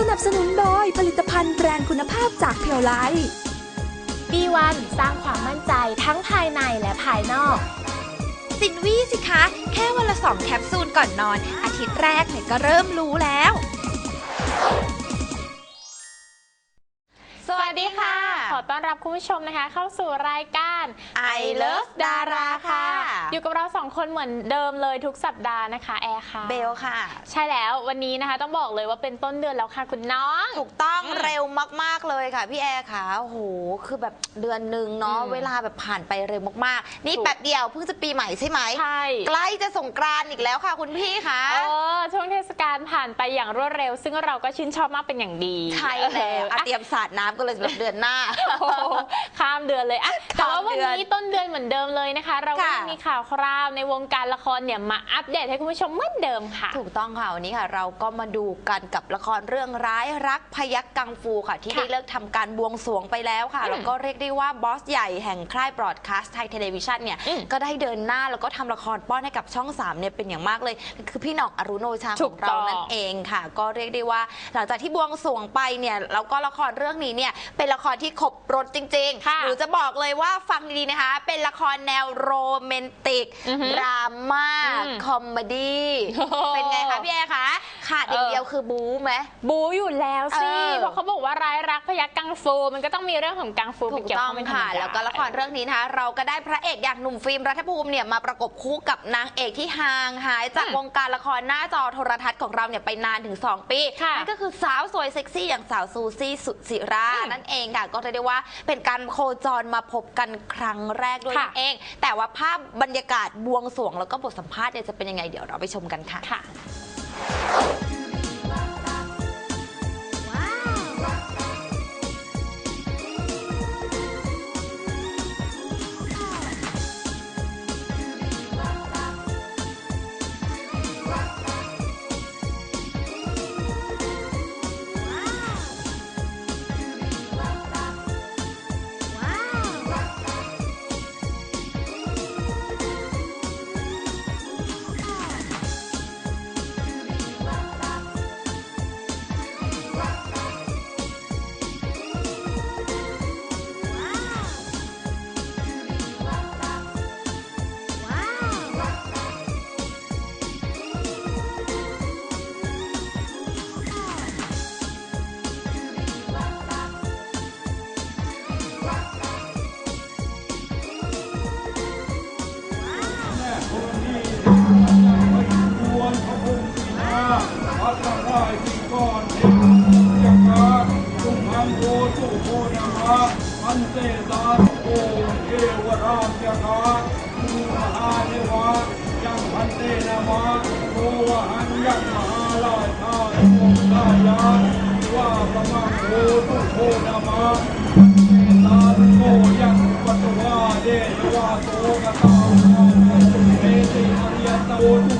สนับสนุนโดยผลิตภัณฑ์แบรนด์คุณภาพจากเพียวไลท์บีวันสร้างความมั่นใจทั้งภายในและภายนอก สินวีสิคะ แค่วันละสองแคปซูลก่อนนอน อาทิตย์แรกเนี่ยก็เริ่มรู้แล้ว รับคุณผู้ชมนะคะ เข้าสู่รายการ I Love Dara ค่ะ อยู่กับเราสองคนเหมือนเดิมเลยทุกสัปดาห์นะคะแอร์ค่ะ เบลค่ะ ใช่แล้ววันนี้นะคะต้องบอกเลยว่าเป็นต้นเดือนแล้วค่ะคุณน้อง ถูกต้องอืมเร็วมาก ๆ เลยค่ะ พี่แอร์ค่ะโอ้โหคือแบบเดือนหนึ่งเนาะอืมเวลาแบบผ่านไปเร็วมากๆ นี่ถูกแป๊บเดียวเพิ่งจะปีใหม่ใช่ไหมใช่ใกล้จะสงกรานต์อีกแล้วค่ะคุณพี่ค่ะเออช่วงเทศกาลผ่านไปอย่างรวดเร็ว ซึ่งเราก็ชื่นชอบมากเป็นอย่างดี ใช่แล้วเอออะอะเตรียมสาดน้ำกันเลยสำหรับเดือนหน้าโอ้โหข้ามเดือนเลยอะแต่ว่าวันข้ามเดือนนี้ต้นเดือนเหมือนเดิมเลยนะคะ เราก็ค่ะยังมีข่าวคราวในวงการละครเนี่ยมาอัปเดตให้คุณผู้ชมเหมือนเดิมค่ะ ถูกต้องค่ะวันนี้ค่ะ เราก็มาดูกันกับละครเรื่องร้ายรักพยักกังฟูค่ะ ที่ค่ะได้เลิกทำการบวงสรวงไปแล้วค่ะอืมแล้วก็เรียกได้ว่าบอสใหญ่แห่งค่ายบรอดคาสต์ไทยเทเลวิชันเนี่ยอืมก็ได้เดินหน้าแล้วก็ทำละครป้อนให้กับช่อง3เนี่ยเป็นอย่างมากเลย คือพี่หน่องอรุโนชาถูของกต้เราองนั่นเองค่ะ ก็เรียกได้ว่า หลังจากที่บวงสรวงไปเนี่ยแล้วก็ละครเรื่องนี้เนี่ยเป็นละครที่ครบรถจริงค่ะๆหรือจะบอกเลยว่าฟังดีๆนะคะ เป็นละครแนวโรแมนติกอือหือดราม่าอืมคอมเมดี้โอ้โหเป็นไงคะพี่แอร์คะขาดอย่างเดียวคือบู๊ไหมบูอยู่แล้วสิเออเพราะเขาบอกว่าร้ายรักพยักกังฟูมันก็ต้องมีเรื่องของกังฟูถูเป็นกเกี่ยวต้อข้องงเป็นธรรมค่ะดาแล้วก็ละครเรื่องนี้นะคะเราก็ได้พระเอกอย่างหนุ่มฟิล์มรัฐภูมิเนี่ยมาประกบคู่กับนางเอกที่ห่างหายจากอืมวงการละครหน้าจอโทรทัศน์ของเราเนี่ยไปนานถึง 2 ปีค่ะนั่นก็คือสาวสวยเซ็กซี่อย่างสาวซูซี่สุศิราอืมนั่นเองค่ะก็เรียกได้ว่าเป็นการโคจรมาพบกันครั้งแรกด้วยค่ะนั่นเอง แต่ว่าภาพบรรยากาศบวงสรวงแล้วก็บทสัมภาษณ์เนี่ยจะเป็นยังไงเดี๋ยวเราไปชมกันค่ะ พัดละลายที่ก้อนเองจักราตุมังโกตุโกนามาอันเตตาโอเทวราชจักราภูมหาเทวายังพันเตนามาโอวหันยังมหาราชาโอสายาว่าประมังโกตุโกนามาตาโกยังปัตวาเดวาโตกตาเมติอริยตโต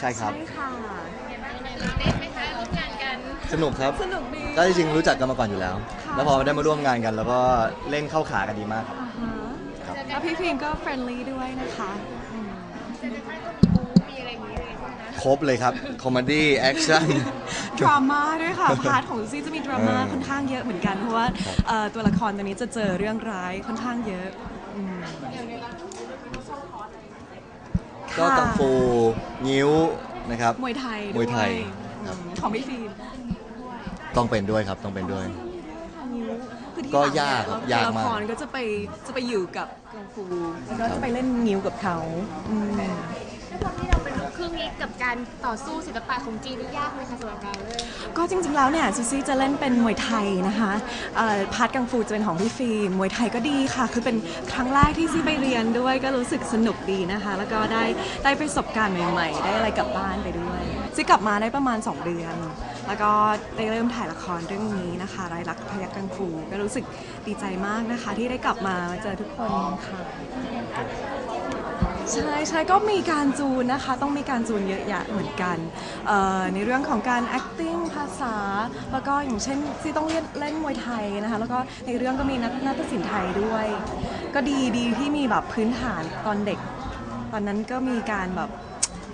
ใช่ครับ ใช่ค่ะ สนุกครับสนุกดี ก็จริงๆรู้จักกันมาก่อนอยู่แล้ว ค่ะ แล้วพอได้มาร่วมงานกัน แล้วก็เล่นเข้าขากันดีมากครับ อ่าฮะครับ แล้วพี่ฟิล์มก็เฟรนลี่ด้วยนะคะอืมครบเลยครับ คอมเมดี้แอคชั่น ดราม่าด้วยค่ะ พาร์ทของซี่จะมีดราม่าเออค่อนข้างเยอะเหมือนกัน เพราะว่าครับ เอ่อตัวละครตัวนี้จะเจอเรื่องร้ายค่อนข้างเยอะอืม ก็ค่ะกังฟูงิ้วนะครับมวยไทยมวยไทยด้ครับอืมของพี่ฟิล์มต้องเป็นด้วยครับต้องเป็นด้วย คือที่ก็หลังเนี่ยยากครับเรยากมาก ละครก็จะไปจะไปอยู่กับกังฟู แล้วก็จะไปเล่นงิ้วกับเขาอืม ด้วยความที่เรา เรึ่งนี้กับการต่อสู้ศิลปะของจีนนี่ยากไหมคะสำหรับเราเลย ก็จริงๆ แล้วเนี่ยซูซี่จะเล่นเป็นมวยไทยนะคะเอ่อพาร์ทกังฟูจะเป็นของพี่ฟิล์มมวยไทยก็ดีค่ะ คือเป็นครั้งแรกที่ซี่ไปเรียนด้วยก็รู้สึกสนุกดีนะคะ แล้วก็ได้ได้ประสบการณ์ใหม่ๆ ได้อะไรกลับบ้านไปด้วยซี่กลับมาได้ประมาณ 2 เดือน แล้วก็ได้เริ่มถ่ายละครเรื่องนี้นะคะรายลักพยักกังฟูก็รู้สึกดีใจมากนะคะ ที่ได้กลับมาเจอทุกคนค่ะ ใช่ใช่ก็มีการจูนนะคะ ต้องมีการจูนเยอะแยะเหมือนกันเอ่อในเรื่องของการ acting ภาษา แล้วก็อย่างเช่นที่ต้องเล่นเล่นมวยไทยนะคะแล้วก็ในเรื่องก็มีนักนาฏศิลป์ไทยด้วย ก็ดีดีที่มีแบบพื้นฐานตอนเด็ก ตอนนั้นก็มีการแบบ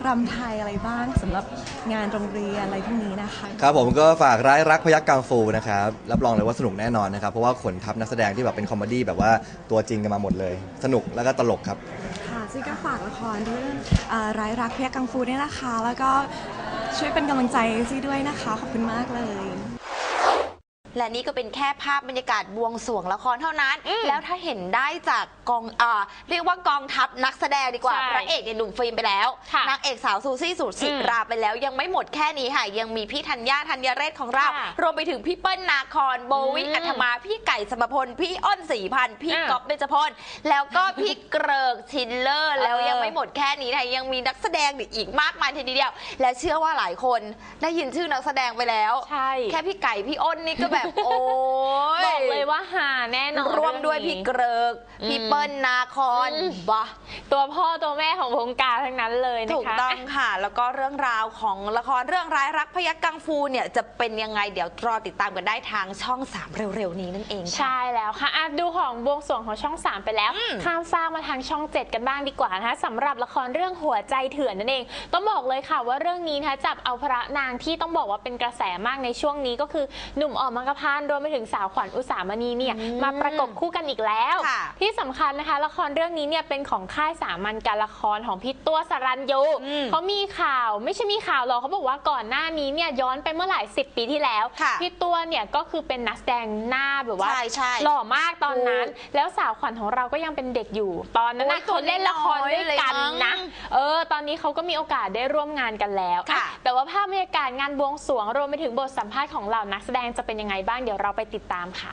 รำไทยอะไรบ้างสำหรับงานโรงเรียนอะไรพวกนี้นะคะครับผมก็ฝากร้ายรักพยักกังฟูนะครับ รับรองเลยว่าสนุกแน่นอนนะครับ เพราะว่าขนทัพนักแสดงที่แบบเป็นคอมเมดี้แบบว่าตัวจริงกันมาหมดเลย สนุกแล้วก็ตลกครับ ซี่ก็ฝากละครเรื่องเอ่อร้ายรักเพียกังฟูด้วยนะคะ แล้วก็ช่วยเป็นกำลังใจซี่ด้วยนะคะ ขอบคุณมากเลย และนี่ก็เป็นแค่ภาพบรรยากาศบวงสรวงละครเท่านั้นอืมแล้วถ้าเห็นได้จากกองอ่าเรียกว่ากองทัพนักแสดงดีกว่า ใช่พระเอกเนี่ยหนุ่มฟิล์มไปแล้วค่ะนางเอกสาวซูซี่สุดสิอืมราไปแล้ว ยังไม่หมดแค่นี้ค่ะ ยังมีพี่ธัญญาธัญเรศของเรา ค่ะรวมไปถึงพี่เปิ้ลนาคอนโบวิกอืมอัธมา พี่ไก่สมพล พี่อ้นศรีพันธ์พี่อะก๊อฟเบญจพล แล้วก็พี่เกริกชินเลอร์ แล้วเออ ยังไม่หมดแค่นี้ค่ะยังมีนักแสดงอีกมากมายทีเดียว และเชื่อว่าหลายคนได้ยินชื่อนักแสดงไปแล้ว ใช่ แค่พี่ไก่พี่อ้นนี่ก็แบบโอ้ยบอกเลยว่าหาแน่นอนร่วมด้วยเรื่องพี่นี้เกริกอืมพี่เปิ้ลนาคอนอืมบ้าตัวพ่อตัวแม่ของวงการทั้งนั้นเลยนะคะ ถูกต้องค่ะ แล้วก็เรื่องราวของละครเรื่องร้ายรักพยักกังฟูเนี่ยจะเป็นยังไงเดี๋ยวรอติดตามกันได้ทางช่อง 3 เร็วๆนี้นั่นเองค่ะใช่แล้วค่ะอะดูของบวงสรวงของช่อง 3 ไปแล้วอืมข้ามฟากมาทางช่อง 7 กันบ้างดีกว่านะคะสำหรับละครเรื่องหัวใจเถื่อนนั่นเอง ต้องบอกเลยค่ะว่าเรื่องนี้นะคะจับเอาพระนางที่ต้องบอกว่าเป็นกระแสมากในช่วงนี้ก็คือหนุ่มออกมังกรพานต์รวมไปถึงสาวขวัญอุสามณีเนี่ยอืมมาประกบคู่กันอีกแล้วค่ะที่สำคัญนะคะละครเรื่องนี้เนี่ยเป็นของค่ายสามัญการละครของพี่ตัวสรัญยูอืมเขามีข่าวไม่ใช่มีข่าวหรอกเขาบอกว่าก่อนหน้านี้เนี่ยย้อนไปเมื่อหลายสิบปีที่แล้วค่ะพี่ตัวเนี่ยก็คือเป็นนักแสดงหน้าแบบว่าใช่ใช่หล่อมากตอนนั้นถูกแล้วสาวขวัญของเราก็ยังเป็นเด็กอยู่ ตอนนั้นโอ้นะยเขาเล่นละครด้วยกันตัวน้อยเลยมั้นะงเออตอนนี้เขาก็มีโอกาสได้ร่วมงานกันแล้วค่ะอะแต่ว่าภาพบรรยากาศงานบวงสรวงรวมไปถึงบทสัมภาษณ์ของเหล่านักแสดงจะเป็นยังไงบ้างเดี๋ยวเราไปติดตามค่ะ